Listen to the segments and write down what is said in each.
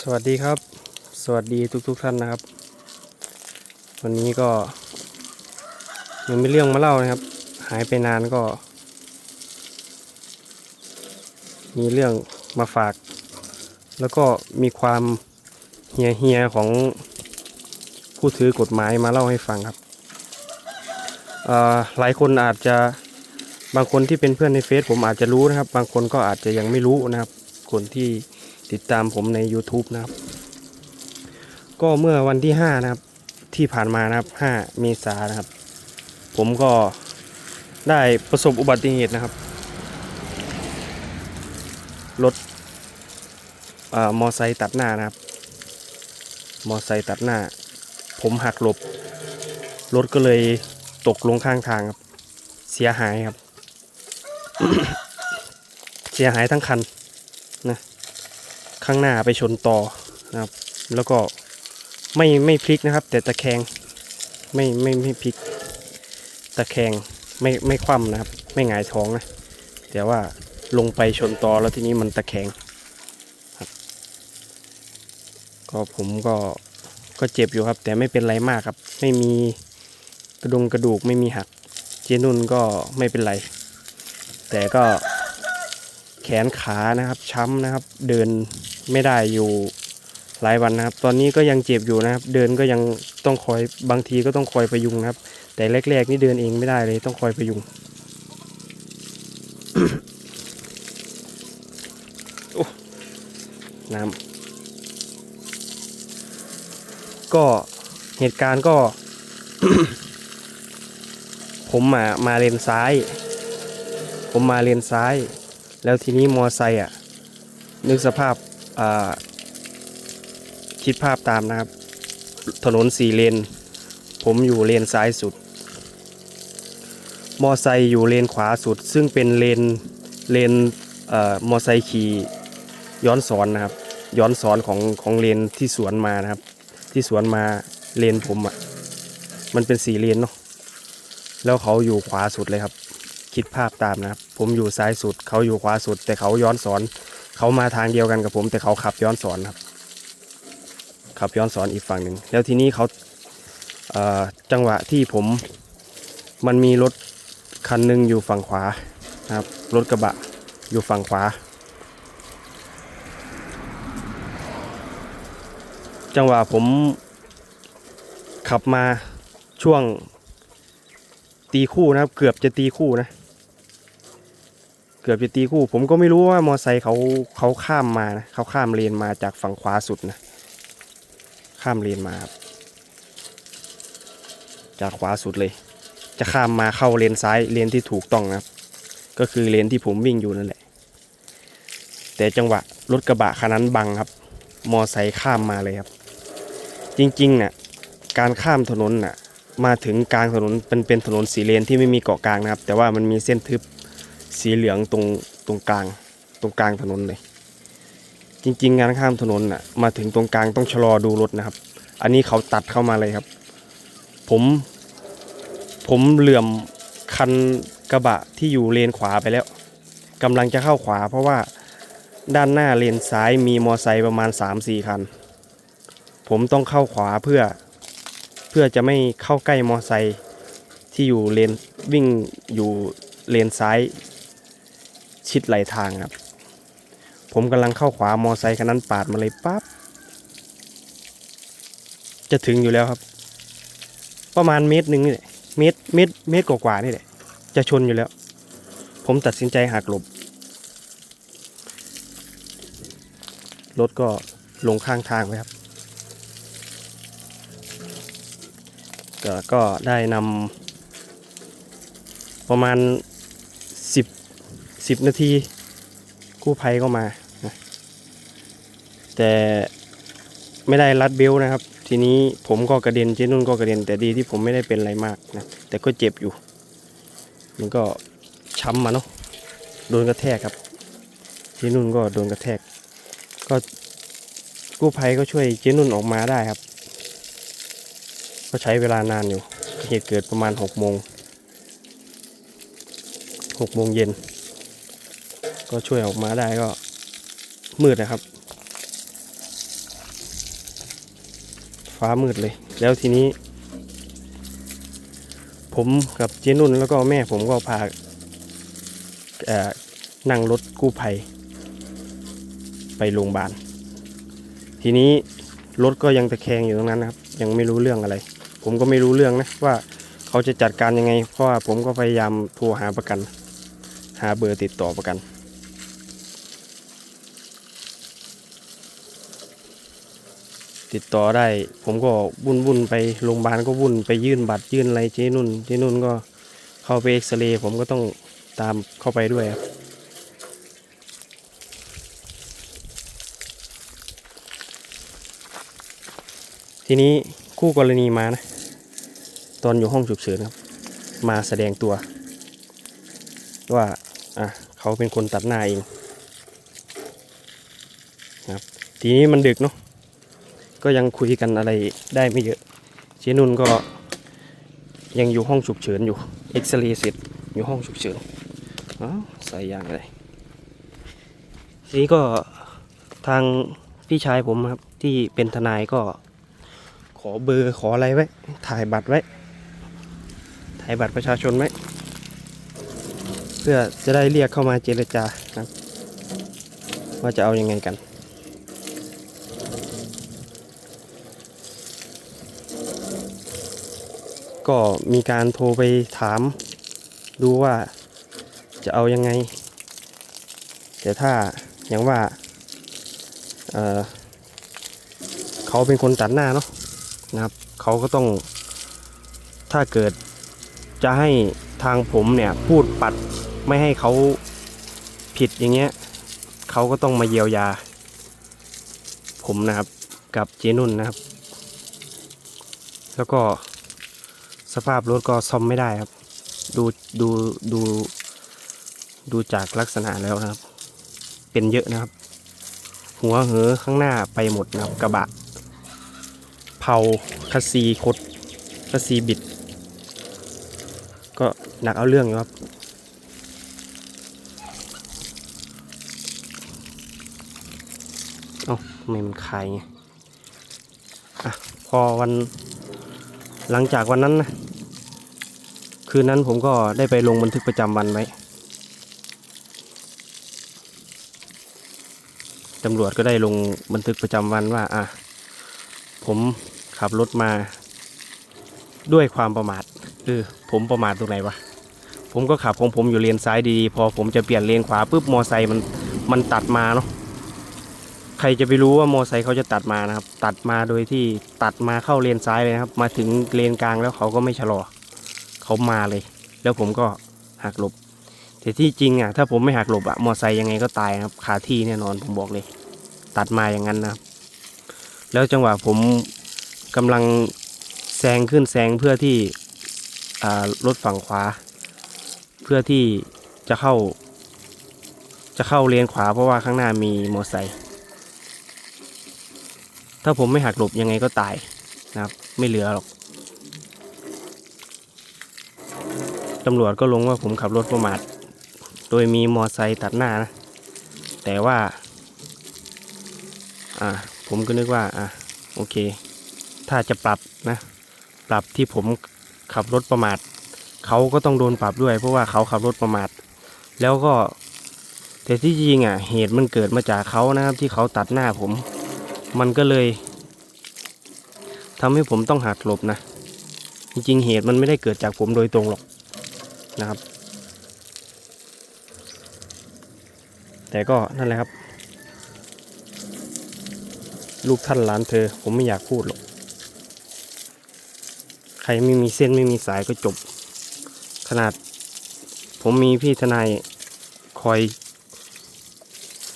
สวัสดีครับ สวัสดีทุกๆทท่านนะครับ วันนี้ก็ยังมีเรื่องมาเล่านะครับ หายไปนานก็ มีเรื่องมาฝาก แล้วก็มีความเฮียเฮียของผู้ถือกฎหมายมาเล่าให้ฟังครับหลายคนอาจจะบางคนที่เป็นเพื่อนในเฟซผมอาจจะรู้นะครับ บางคนก็อาจจะยังไม่รู้นะครับ คนที่ ติดตามผมใน YouTube นะครับ ก็เมื่อวันที่ 5 นะครับ ที่ผ่านมานะครับ 5 เมษายนนะครับ ผมก็ได้ประสบอุบัติเหตุนะครับ รถมอไซค์ตัดหน้านะครับ มอไซค์ตัดหน้า ผมหักหลบ รถก็เลยตกลงข้างทางครับ เสียหายครับ เสียหายทั้งคัน ข้างหน้าไปชนต่อนะครับ แล้วก็ไม่ไม่พลิกนะครับ แต่ตะแคงไม่ไม่ไม่พลิก ตะแคงไม่ไม่คว่ำนะครับ ไม่หงายท้องนะแต่ว่าลงไปชนต่อแล้วทีนี้มันตะแคงครับ ก็ผมก็ก็เจ็บอยู่ครับ แต่ไม่เป็นไรมากครับ ไม่มีกระดงกระดูกไม่มีหัก เจนุ่นก็ไม่เป็นไร แต่ก็แขนขานะครับช้ำนะครับ เดิน ไม่ได้อยู่หลายวันนะครับ ตอนนี้ก็ยังเจ็บอยู่นะครับ เดินก็ยังต้องคอยบางทีก็ต้องคอยประยุงนะครับ แต่แรกๆนี่เดินเองไม่ได้เลยต้องคอยประยุงน้ำก็เหตุการณ์ก็ ผมมามาเลนซ้าย ผมมาเลนซ้าย แล้วทีนี้มอไซค์อะ นึกสภาพ คิดภาพตามนะครับ ถนนสี่เลน ผมอยู่เลนซ้ายสุด มอไซค์อยู่เลนขวาสุด ซึ่งเป็นเลนเลนเออมอไซค์ขี่ย้อนสอนนะครับ ย้อนสอนของของเลนที่สวนมานะครับ ที่สวนมาเลนผมอะมันเป็นสี่เลนเนาะแล้วเขาอยู่ขวาสุดเลยครับ คิดภาพตามนะครับ ผมอยู่ซ้ายสุด เขาอยู่ขวาสุด แต่เขาย้อนสอน เขามาทางเดียวกันกับผม แต่เขาขับย้อนสอนครับ ขับย้อนสอนอีกฝั่งหนึ่งแล้วทีนี้เขาเจังหวะที่ผมมันมีรถคันหนึ่งอยู่ฝั่งขวานะครับรถกระบะอยู่ฝั่งขวา จังหวะผมขับมาช่วงตีคู่นะครับ เกือบจะตีคู่นะ กือบจะตีคู่ ผมก็ไม่รู้ว่ามอไซค์เขาเขาข้ามมานะเขาข้ามเลนมาจากฝั่งขวาสุดนะ ข้ามเลนมาครับจากขวาสุดเลย จะข้ามมาเข้าเลนซ้ายเลนที่ถูกต้องนะครับ ก็คือเลนที่ผมวิ่งอยู่นั่นแหละ แต่จังหวะรถกระบะคันนั้นบังครับ มอไซค์ข้ามมาเลยครับ จริงๆน่ะการข้ามถนนน่ะมาถึงกลางถนนเป็นเป็นถนนสีเลนที่ไม่มีเกาะกลางนะครับ แต่ว่ามันมีเส้นทึบ สีเหลืองตรงตรงกลาง ตรงกลางถนนเลย จริงๆการข้ามถนนน่ะ มาถึงตรงกลางต้องชะลอดูรถนะครับ อันนี้เขาตัดเข้ามาเลยครับ ผม ผมเหลื่อมคันกระบะที่อยู่เลนขวาไปแล้วกำลังจะเข้าขวา เพราะว่าด้านหน้าเลนซ้ายมีมอไซค์ประมาณ 3-4 คัน ผมต้องเข้าขวาเพื่อ เพื่อจะไม่เข้าใกล้มอไซค์ที่อยู่เลนวิ่งอยู่เลนซ้าย ชิดไหลทางครับ ผมกำลังเข้าขวามอไซค์คันนั้นปาดมาเลยปั๊บจะถึงอยู่แล้วครับ ประมาณเมตรหนึ่งนี่แหละเมตรเมตรเมตรกว่าๆนี่แหละจะชนอยู่แล้ว ผมตัดสินใจหักหลบรถก็ลงข้างทางไปครับก็ก็ได้นำประมาณสิบ สิบนาที กู้ภัยก็มา แต่ไม่ได้รัดเบลนะครับ ทีนี้ผมก็กระเด็นเจนุ่นก็กระเด็น แต่ดีที่ผมไม่ได้เป็นอะไรมากนะ แต่ก็เจ็บอยู่ มันก็ช้ำมาเนาะ โดนกระแทกครับ เจนุ่นก็โดนกระแทก ก็กู้ภัยก็ช่วยเจนุ่นออกมาได้ครับ ก็ใช้เวลานานอยู่ เหตุเกิดประมาณหกโมงหกโมงเย็น ก็ช่วยออกมาได้ก็มืดนะครับ ฟ้ามืดเลย แล้วทีนี้ ผมกับเจนุ่นแล้วก็แม่ผมก็พานั่งรถกู้ภัย ไปโรงพยาบาล ทีนี้รถก็ยังตะแคงอยู่ตรงนั้นนะครับ ยังไม่รู้เรื่องอะไร ผมก็ไม่รู้เรื่องนะว่าเขาจะจัดการยังไง เพราะว่าผมก็พยายามโทรหาประกัน หาเบอร์ติดต่อประกัน ติดต่อได้ ผมก็วุ่นวุ่นๆไปโรงพยาบาลก็วุ่นไปยื่นบัตรยื่นอะไรเจนุ่นเจนุ่นก็เข้าไปเอ็กซเรย์ผมก็ต้องตามเข้าไปด้วยครับทีนี้คู่กรณีมานะ ตอนอยู่ห้องฉุกเฉินครับ มาแสดงตัว ว่าอะเขาเป็นคนตัดหน้าเองครับ ทีนี้มันดึกเนาะ ก็ยังคุยกันอะไรได้ไม่เยอะ เชนุ่นก็ยังอยู่ห้องฉุกเฉินอยู่เอ็กซเรย์เสร็จอยู่ห้องฉุกเฉินอ้าวใส่ยางอะไรทีนี้ก็ทางพี่ชายผมครับที่เป็นทนายก็ขอเบอร์ขออะไรไว้ ถ่ายบัตรไว้ ถ่ายบัตรประชาชนไว้ เพื่อจะได้เรียกเข้ามาเจรจาครับว่าจะเอายังไงกัน ก็มีการโทรไปถาม ดูว่าจะเอายังไง แต่ถ้าอย่างว่าเเขาเป็นคนตัดหน้าเนาะนะครับ เขาก็ต้องถ้าเกิดจะให้ทางผมเนี่ยพูดปัดไม่ให้เขาผิดอย่างเงี้ยเขาก็ต้องมาเยียวยา ผมนะครับกับเจนุ่นนะครับ แล้วก็ สภาพรถก็ซ่อมไม่ได้ครับ ดูดูดูดูจากลักษณะแล้วนะครับ เป็นเยอะนะครับ หัวเหอข้างหน้าไปหมดนะครับ กระบะเผาคัสซีคดคัสซีบิด ก็หนักเอาเรื่องอยู่ครับเอ้าทำไมมันคายไงอะพอวันหลังจากวันนั้นนะ คืนนั้นผมก็ได้ไปลงบันทึกประจำวันไว้ตำรวจก็ได้ลงบันทึกประจำวันว่า อะ ผมขับรถมา ด้วยความประมาทเออผมประมาทตรงไหนวะผมก็ขับของผมอยู่เลนซ้ายดีๆพอผมจะเปลี่ยนเลนขวาปุ๊บมอไซค์มันมันตัดมาเนาะใครจะไปรู้ว่ามอไซค์เขาจะตัดมานะครับ ตัดมาโดยที่ตัดมาเข้าเลนซ้ายเลยนะครับ มาถึงเลนกลางแล้วเขาก็ไม่ชะลอ เขามาเลย แล้วผมก็หักหลบ แต่ที่จริงอะถ้าผมไม่หักหลบอะมอไซค์ยังไงก็ตายครับคาที่แน่นอนผมบอกเลย ตัดมาอย่างนั้นนะครับแล้วจังหวะผมกำลังแซงขึ้นแซงเพื่อที่รถฝั่งขวา เพื่อที่จะเข้า จะเข้าเลนขวาเพราะว่าข้างหน้ามีมอไซค์ถ้าผมไม่หักหลบยังไงก็ตายนะครับ ไม่เหลือหรอก ตำรวจก็ลงว่าผมขับรถประมาท โดยมีมอไซค์ตัดหน้านะ แต่ว่า อ่า ผมก็นึกว่า อะ โอเค ถ้าจะปรับนะ ปรับที่ผมขับรถประมาท เขาก็ต้องโดนปรับด้วย เพราะว่าเขาขับรถประมาท แล้วก็ แต่ที่จริงอะ เหตุมันเกิดมาจากเขานะครับ ที่เขาตัดหน้าผม มันก็เลยทำให้ผมต้องหักหลบนะ จริงๆ เหตุมันไม่ได้เกิดจากผมโดยตรงหรอก นะครับ แต่ก็นั่นแหละครับ ลูกท่านหลานเธอ ผมไม่อยากพูดหรอก ใครไม่มีเส้นไม่มีสายก็จบ ขนาด ผมมีพี่ทนายคอย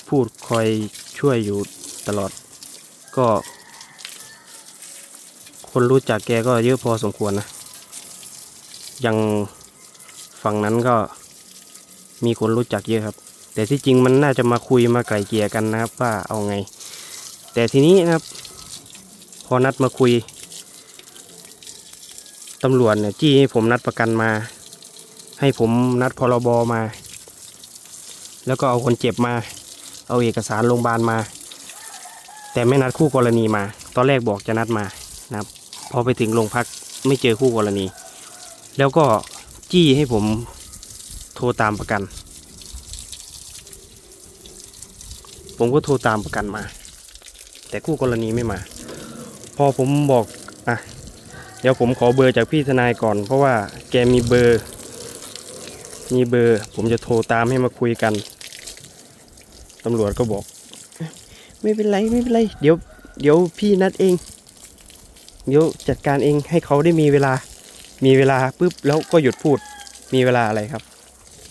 พูดคอยช่วยอยู่ตลอด ก็ คนรู้จักแกก็เยอะพอสมควรนะยัง ฝั่งนั้นก็มีคนรู้จักเยอะครับ แต่ที่จริงมันน่าจะมาคุยมาไกล่เกลี่ยกันนะครับว่าเอาไง แต่ทีนี้นะครับ พอนัดมาคุยตำรวจเนี่ยจี้ให้ผมนัดประกันมา ให้ผมนัดพรบมา แล้วก็เอาคนเจ็บมา เอาเอกสารโรงพยาบาลมา แต่ไม่นัดคู่กรณีมา ตอนแรกบอกจะนัดมานะครับ พอไปถึงโรงพักไม่เจอคู่กรณี แล้วก็ จี้ให้ผมโทรตามประกัน ผมก็โทรตามประกันมา แต่คู่กรณีไม่มา พอผมบอกอะเดี๋ยวผมขอเบอร์จากพี่ทนายก่อน เพราะว่าแกมีเบอร์ มีเบอร์ ผมจะโทรตามให้มาคุยกันตำรวจก็บอก ไม่เป็นไรไม่เป็นไร เดี๋ยว เดี๋ยวพี่นัดเอง เดี๋ยวจัดการเองให้เขาได้มีเวลา มีเวลาปุ๊บแล้วก็หยุดพูด มีเวลาอะไรครับ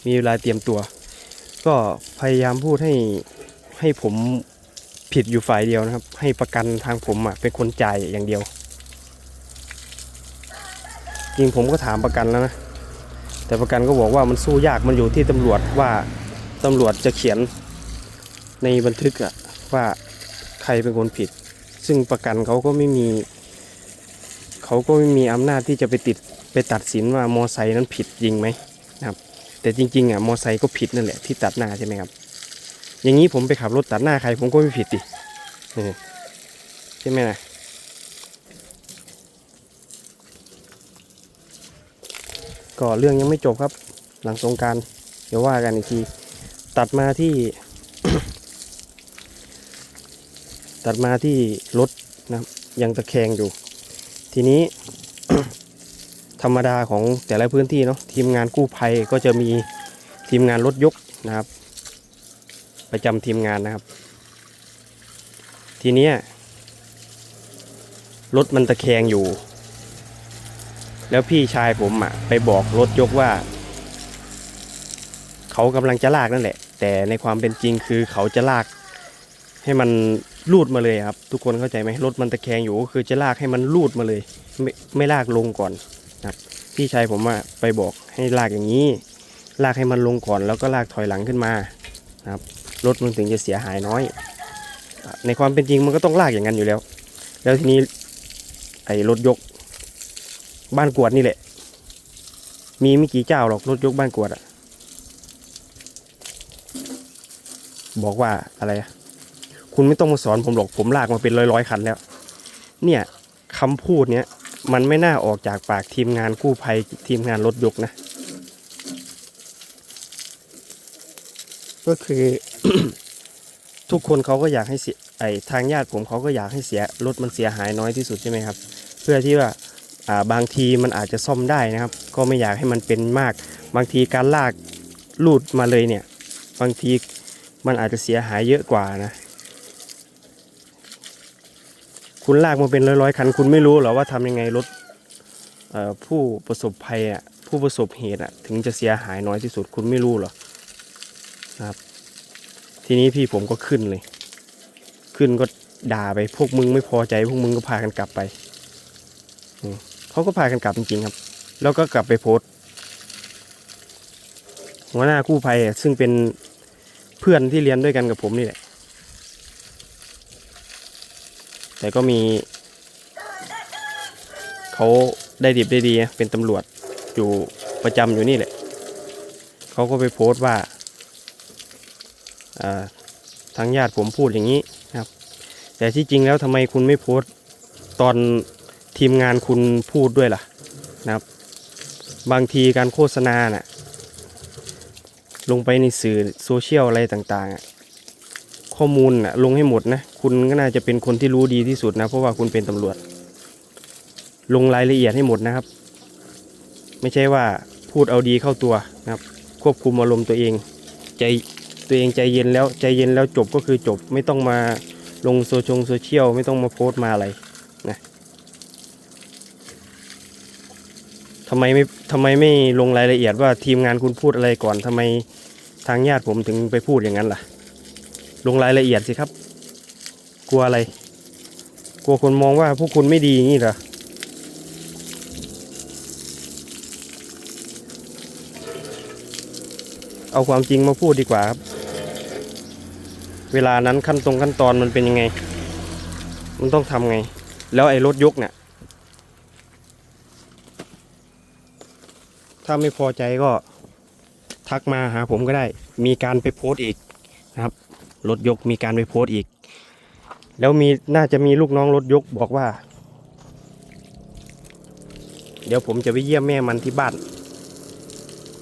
มีเวลาเตรียมตัว ก็พยายามพูดให้ให้ผมผิดอยู่ฝ่ายเดียวนะครับ ให้ประกันทางผมอะเป็นคนจ่ายอย่างเดียว จริงผมก็ถามประกันแล้วนะแต่ประกันก็บอกว่ามันสู้ยากมันอยู่ที่ตำรวจว่าตำรวจจะเขียนในบันทึกอะว่าใครเป็นคนผิด ซึ่งประกันเขาก็ไม่มี เขาก็ไม่มีอำนาจที่จะไปติด ไปตัดสินว่ามอไซค์นั้นผิดจริงไหมนะครับ แต่จริงๆอะมอไซค์ก็ผิดนั่นแหละที่ตัดหน้าใช่ไหมครับ อย่างนี้ผมไปขับรถตัดหน้าใครผมก็ไม่ผิดดิใช่ไหมนะก็เรื่องยังไม่จบครับ หลังสงกรารเดี๋ยวว่ากันอีกที ตัดมาที่ ตัดมาที่รถนะครับยังตะแคงอยู่ ทีนี้ ธรรมดาของแต่ละพื้นที่เนาะทีมงานกู้ภัยก็จะมีทีมงานรถยกนะครับ ประจำทีมงานนะครับ ทีเนี้ยรถมันตะแคงอยู่ แล้วพี่ชายผมอะไปบอกรถยกว่า เขากำลังจะลากนั่นแหละ แต่ในความเป็นจริงคือเขาจะลาก ให้มันลูดมาเลยครับ ทุกคนเข้าใจไหมรถมันตะแคงอยู่ก็คือจะลากให้มันลูดมาเลย ไม่ไม่ลากลงก่อน ครับพี่ชายผมอะไปบอกให้ลากอย่างนี้ ลากให้มันลงก่อนแล้วก็ลากถอยหลังขึ้นมานะครับรถมันถึงจะเสียหายน้อย ในความเป็นจริงมันก็ต้องลากอย่างนั้นอยู่แล้ว แล้วทีนี้ไอ้รถยก บ้านกวดนี่แหละ มีไม่กี่เจ้าหรอกรถยกบ้านกวดอะบอกว่าอะไรอะคุณไม่ต้องมาสอนผมหรอกผมลากมาเป็นร้อยๆคันแล้ว เนี่ยคำพูดเนี้ย มันไม่น่าออกจากปากทีมงานกู้ภัยทีมงานรถยกนะ ก็คือทุกคนเขาก็อยากให้เสียไอทางญาติผมเขาก็อยากให้เสียรถมันเสียหายน้อยที่สุดใช่ไหมครับ เพื่อที่ว่าอ่าบางทีมันอาจจะซ่อมได้นะครับ ก็ไม่อยากให้มันเป็นมาก บางทีการลากลูดมาเลยเนี่ย บางทีมันอาจจะเสียหายเยอะกว่านะ คุณลากมาเป็นร้อยๆคัน คุณไม่รู้เหรอว่าทำยังไงรถผู้ประสบภัยอะผู้ประสบเหตุอะถึงจะเสียหายน้อยที่สุดคุณไม่รู้เหรอครับ ทีนี้พี่ผมก็ขึ้นเลย ขึ้นก็ด่าไปพวกมึงไม่พอใจ พวกมึงก็พากันกลับไปเขาก็พากันกลับจริงๆครับ แล้วก็กลับไปโพสหัวหน้ากู้ภัยซึ่งเป็นเพื่อนที่เรียนด้วยกันกับผมนี่แหละ แต่ก็มี เขาได้ดิบได้ดี เป็นตำรวจอยู่ประจำอยู่นี่แหละ เขาก็ไปโพสต์ว่าทางญาติผมพูดอย่างนี้นะครับ แต่ที่จริงแล้วทำไมคุณไม่โพสต์ตอนทีมงานคุณพูดด้วยล่ะนะครับ บางทีการโฆษณาน่ะลงไปในสื่อโซเชียลอะไรต่างๆ ข้อมูลนะลงให้หมดนะ คุณก็น่าจะเป็นคนที่รู้ดีที่สุดนะ เพราะว่าคุณเป็นตำรวจ ลงรายละเอียดให้หมดนะครับ ไม่ใช่ว่าพูดเอาดีเข้าตัวนะครับ ควบคุมอารมณ์ตัวเอง ใจตัวเองใจเย็นแล้วใจเย็นแล้วจบก็คือจบไม่ต้องมาลงโซชงโซเชียลไม่ต้องมาโพสต์มาอะไรนะทำไมไม่ทำไมไม่ลงรายละเอียดว่าทีมงานคุณพูดอะไรก่อนทำไมทางญาติผมถึงไปพูดอย่างนั้นล่ะ ลงรายละเอียดสิครับ กลัวอะไร กลัวคนมองว่าพวกคุณไม่ดีอย่างนี้เหรอเอาความจริงมาพูดดีกว่าครับ เวลานั้นขั้นตรงขั้นตอนมันเป็นยังไง มันต้องทำไง แล้วไอ้รถยกเนี่ย ถ้าไม่พอใจก็ทักมาหาผมก็ได้ มีการไปโพสต์อีกนะครับ รถยกมีการไปโพสต์อีก แล้วมีน่าจะมีลูกน้องรถยกบอกว่า เดี๋ยวผมจะไปเยี่ยมแม่มันที่บ้าน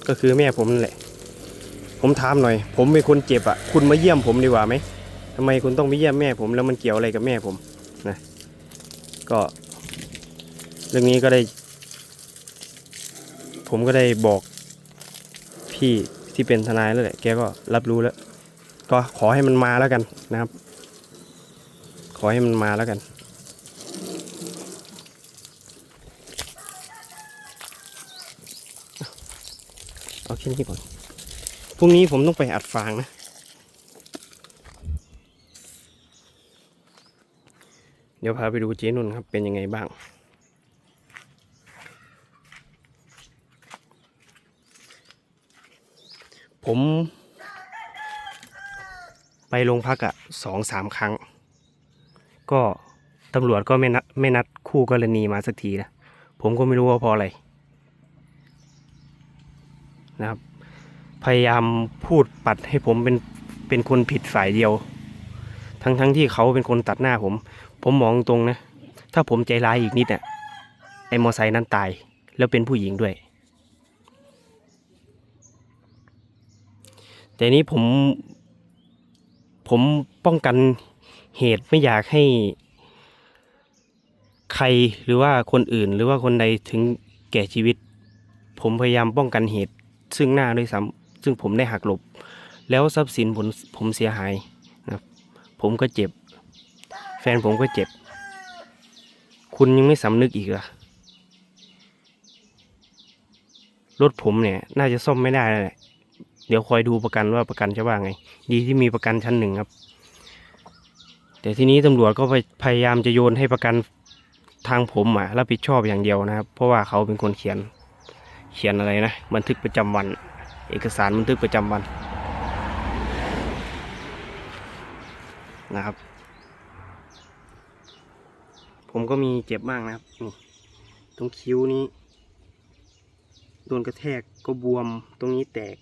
ก็คือแม่ผมนั่นแหละ ผมถามหน่อย ผมเป็นคนเจ็บอะ คุณมาเยี่ยมผมดีกว่าไหมทำไมคุณต้องไปเยี่ยมแม่ผมแล้วมันเกี่ยวอะไรกับแม่ผมนะก็ เรื่องนี้ก็ได้ ผมก็ได้บอกพี่ที่เป็นทนายแล้วแหละ แกก็รับรู้แล้ว ก็ขอให้มันมาแล้วกันนะครับ ขอให้มันมาแล้วกัน เอาแค่นี้ก่อนพรุ่งนี้ผมต้องไปอัดฟางนะเดี๋ยวพาไปดูเจ๊นุ่นครับ เป็นยังไงบ้าง ผม ไปโรงพักอะสองสามครั้ง ก็ตำรวจก็ไม่นัดไม่นัดคู่กรณีมาสักทีนะผมก็ไม่รู้ว่าเพราะอะไรนะครับ พยายามพูดปัดให้ผมเป็นเป็นคนผิดฝ่ายเดียว ทั้งทั้งที่เขาเป็นคนตัดหน้าผม ผมมองตรงนะ ถ้าผมใจร้ายอีกนิดอะไอ้มอไซค์นั้นตายแล้วเป็นผู้หญิงด้วย แต่นี้ผม ผมป้องกันเหตุไม่อยากให้ ใครหรือว่าคนอื่น หรือว่าคนใดถึงแก่ชีวิต ผมพยายามป้องกันเหตุ ซึ่งหน้าด้วยซ้ำซึ่งผมได้หักหลบ แล้วทรัพย์สินผมผมเสียหายนะผมก็เจ็บ แฟนผมก็เจ็บ คุณยังไม่สำนึกอีกเหรอรถผมเนี่ย น่าจะซ่อมไม่ได้แล้วแหละ เดี๋ยวคอยดูประกันว่าประกันจะว่าไง ดีที่มีประกันชั้นหนึ่งครับ แต่ทีนี้ตำรวจก็ไปพยายามจะโยนให้ประกันทางผมอะรับผิดชอบอย่างเดียวนะครับ เพราะว่าเขาเป็นคนเขียนเขียนอะไรนะ บันทึกประจำวัน เอกสารบันทึกประจำวันนะครับ ผมก็มีเจ็บมากนะครับนี่ตรงคิ้วนี้ โดนกระแทกก็บวมตรงนี้แตก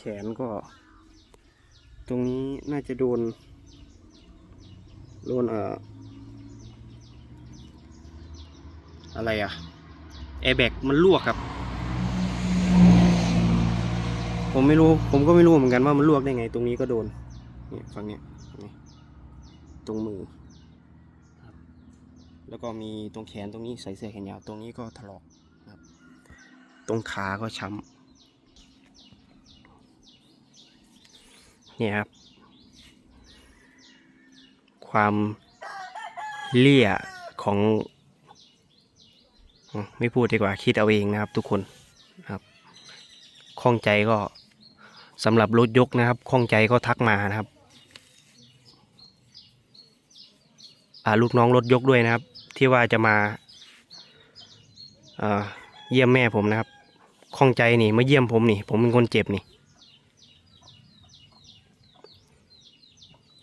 ขนก็ ตรงนี้น่าจะโดน โดนเอ่ออะไรอะแอร์แบกมันลวกครับ ผมไม่รู้ ผมก็ไม่รู้เหมือนกันว่ามันลวกได้ไง ตรงนี้ก็โดนเนี่ยฝั่งเนี้ยตรงมือ แล้วก็มีตรงแขนตรงนี้ใส่เสื้อแขนยาว ตรงนี้ก็ถลอกตรงขาก็ช้ำ นี่ครับ ความเลี่ยของ ไม่พูดดีกว่าคิดเอาเองนะครับทุกคนนะครับข้องใจก็สำหรับรถยกนะครับข้องใจก็ทักมานะครับลูกน้องรถยกด้วยนะครับ ที่ว่าจะมาเอ่อเยี่ยมแม่ผมนะครับข้องใจนี่มาเยี่ยมผมนี่ ผมเป็นคนเจ็บนี่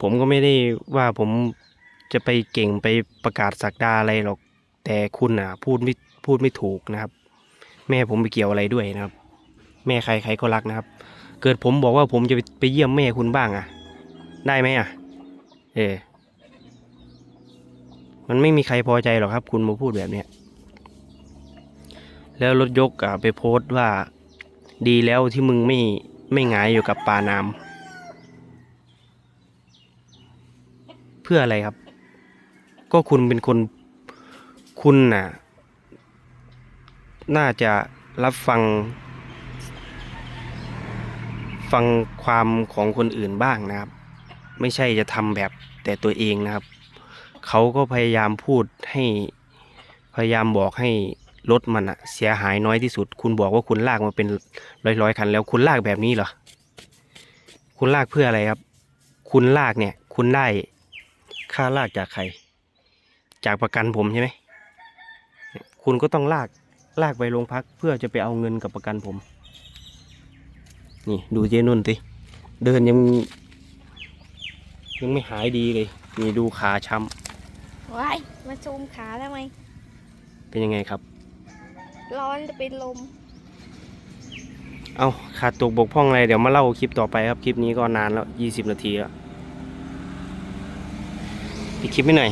ผมก็ไม่ได้ว่าผมจะไปเก่งไปประกาศสักดาอะไรหรอก แต่คุณอะ พูดไม่พูดไม่ถูกนะครับ แม่ผมไปเกี่ยวอะไรด้วยนะครับ แม่ใครใครก็รักนะครับ เกิดผมบอกว่าผมจะไปไปเยี่ยมแม่คุณบ้างอะ ได้ไหมอะ เออมันไม่มีใครพอใจหรอกครับ คุณมาพูดแบบเนี้ยแล้วรถยกอะไปโพสต์ว่า ดีแล้วที่มึงไม่ไม่หงายอยู่กับปาน้ำ เพื่ออะไรครับ ก็คุณเป็นคนคุณน่ะ น่าจะรับฟัง ฟังความของคนอื่นบ้างนะครับ ไม่ใช่จะทำแบบแต่ตัวเองนะครับ เขาก็พยายามพูดให้พยายามบอกให้รถมันอะเสียหายน้อยที่สุด คุณบอกว่าคุณลากมาเป็นร้อยๆคัน แล้วคุณลากแบบนี้เหรอ คุณลากเพื่ออะไรครับ คุณลากเนี่ย คุณได้ ค่าลากจากใคร จากประกันผมใช่ไหมคุณก็ต้องลากลากไปโรงพักเพื่อจะไปเอาเงินกับประกันผม นี่ดูเจนุ่นสิเดินยัง ยังไม่หายดีเลย นี่ดูขาช้ว้ายมาซูมขาทำไมำเป็นยังไงครับ ร้อนจะเป็นลม เอาขาดตกบกพร่องอะไร เดี๋ยวมาเล่าคลิปต่อไปครับ คลิปนี้ก็นานแล้วยี่สิบนาทีแล้ว ปิดคลิปไม่หน่อย